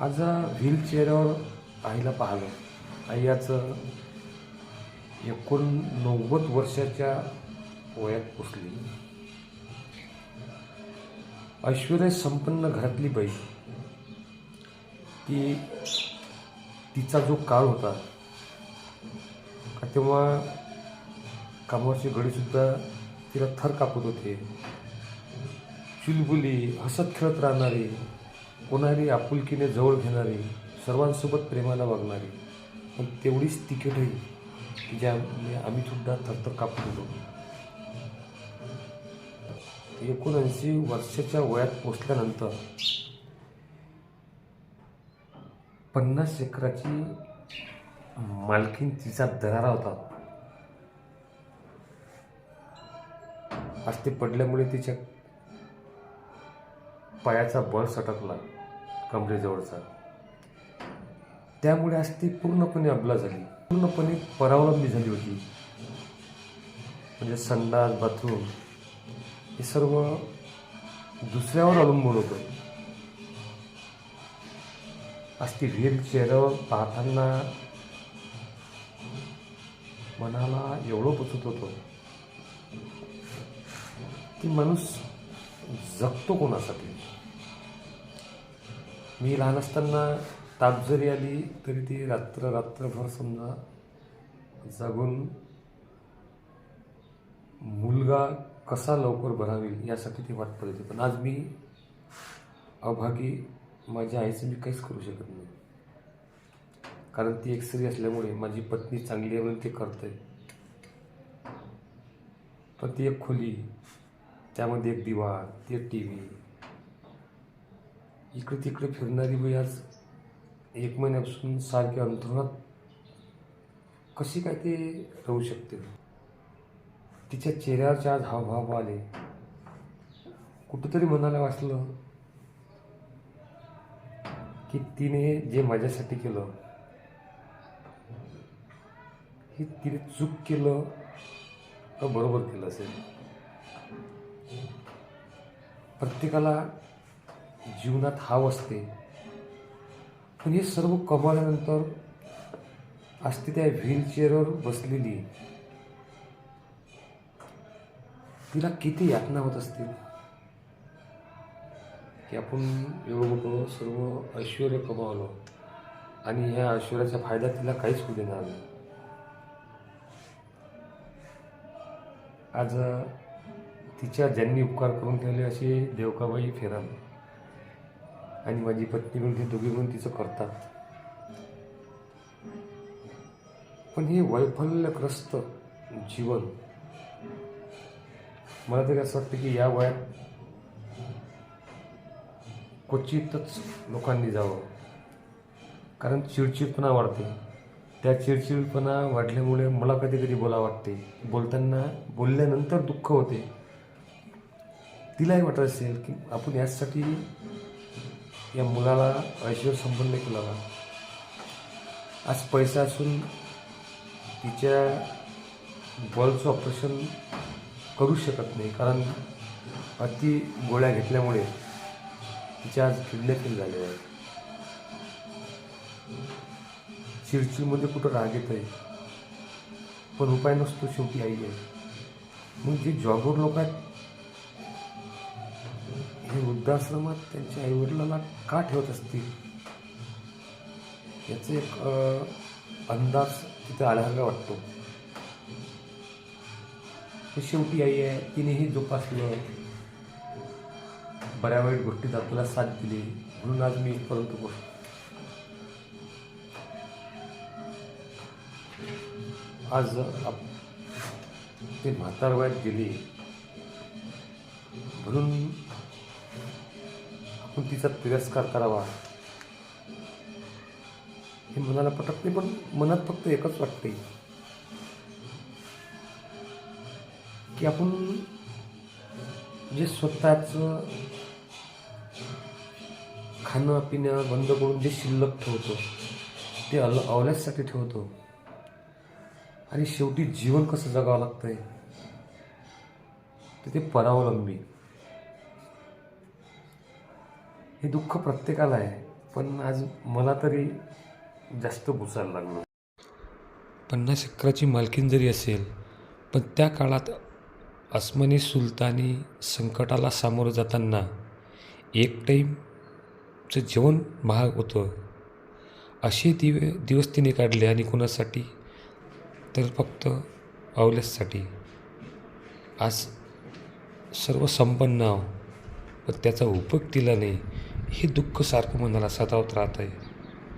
आज व्हीलचेअरवर आईला पाहिलं. आई याचं एकोणनव्वद वर्षाच्या वयात पोचली ऐश्वर्य संपन्न घरातली बाई. ती तिचा जो काळ होता का तेव्हा कामावरचे गडीसुद्धा तिला थर कापत होते. चुलबुली हसत खेळत राहणारी कोणारी आपुलकीने जवळ घेणारी सर्वांसोबत प्रेमाला वागणारी पण तेवढीच तिकीटही की ज्यामुळे आम्ही सुद्धा थरथर कापत होतो एकोणऐंशी वर्षाच्या वयात पोचल्यानंतर पन्नास एकराची मालकीन तिचा दरारा होता. आज ते पडल्यामुळे तिच्या पायाचा बळ सटकला. कमरेजवळचा. त्यामुळे आज ती पूर्णपणे अबला झाली. पूर्णपणे परावलंबी झाली होती. म्हणजे संडास बाथरूम हे सर्व दुसऱ्यावर अवलंबून होतं. आज ती व्हील चेअरवर पाहताना मनाला एवढं बसत होतं. की माणूस जगतो कोणासाठी? मी लहान असताना ताप जरी आली तरी ती रात्र रात्रभर समजा जागून मुलगा कसा लवकर भरावेल यासाठी ती वाट पडते पण आज मी अभागी माझ्या आईचं मी काहीच करू शकत नाही. कारण ती एक स्त्री असल्यामुळे माझी पत्नी चांगली आहे म्हणून ते करते पण ती एक खोली त्यामध्ये एक दिवा ते टी व्ही इकडे तिकडे फिरणारी बाई आज एक महिन्यापासून सारख्या अंतरुणात कशी काय ते राहू शकते? तिच्या चेहऱ्यावरचे आज हावभाव आले कुठंतरी मनाला वाचलं की तिने जे माझ्यासाठी केलं हे तिने चूक केलं का बरोबर केलं असेल? प्रत्येकाला जीवनात हाव असते. पण हे सर्व कमावल्यानंतर असते त्या व्हीलचेअरवर बसलेली. तिला किती यातना होत असतील? की आपण एवढं मोठं सर्व ऐश्वर कमावलं आणि ह्या ऐश्वर्याचा फायदा तिला काहीच होऊ देणार नाही. आज तिच्या ज्यांनी उपकार करून ठेवले असे देवकाबाई फेराम आणि माझी पत्नी म्हणून ते दोघे म्हणून तिचं करतात. पण हे वैफल्यग्रस्त जीवन मला तरी असं वाटतं की या वयात क्वचितच लोकांनी जावं. कारण चिडचिडपणा वाढते. त्या चिडचिडपणा वाढल्यामुळे मला कधी कधी बोला वाटते. बोलताना बोलल्यानंतर दुःख होते. तिलाही वाटत असेल की आपण यासाठी या मुलाला ऐश्वर संपन्न केला ना. आज पैसा असून तिच्या बॉलचं ऑपरेशन करू शकत नाही कारण अति गोळ्या घेतल्यामुळे तिच्या आज किडल्या फेल झालेल्या आहेत चिडचिडमध्ये कुठं राग येत आहे पण उपाय नसतो शेवटी आई आहे. मग जे जॉबवर लोक आहेत हे वृद्धाश्रमात त्यांच्या आईवडिलांना का ठेवत असतील याचा एक अंदाज तिथे आल्यासारखा वाटतो. हे शेवटी आई आहे तिनेही जोपासलं. बऱ्या वाईट गोष्टीत आपल्याला साथ दिली. म्हणून आज मी परंतु गोष्ट आज आप ते म्हातार वयात गेली. म्हणून आपण तिचा तिरस्कार करावा. हे मनाला पटत नाही पण मनात फक्त एकच वाटते. की आपण जे स्वतःचं खाणं पिणं बंद करून जे शिल्लक ठेवतो ते अल अवल्यासाठी ठेवतो. आणि शेवटी जीवन कसं जगावं लागतंय तर ते परावलंबी. हे दुःख प्रत्येकाला आहे पण आज मला तरी जास्त भुसायला लागलं. पन्नास एकराची मालकीन जरी असेल पण त्या काळात अस्मानी सुलतानी संकटाला सामोरं जाताना एक टाईमचं जेवण महाग होतं. असे दिवे दिवस तिने काढले आणि कोणासाठी? तर फक्त अवलेससाठी आज सर्व संपन्न आहो पण त्याचा उपयोग दिला नाही. हे दुःख सारखं मनाला सतावत राहत आहे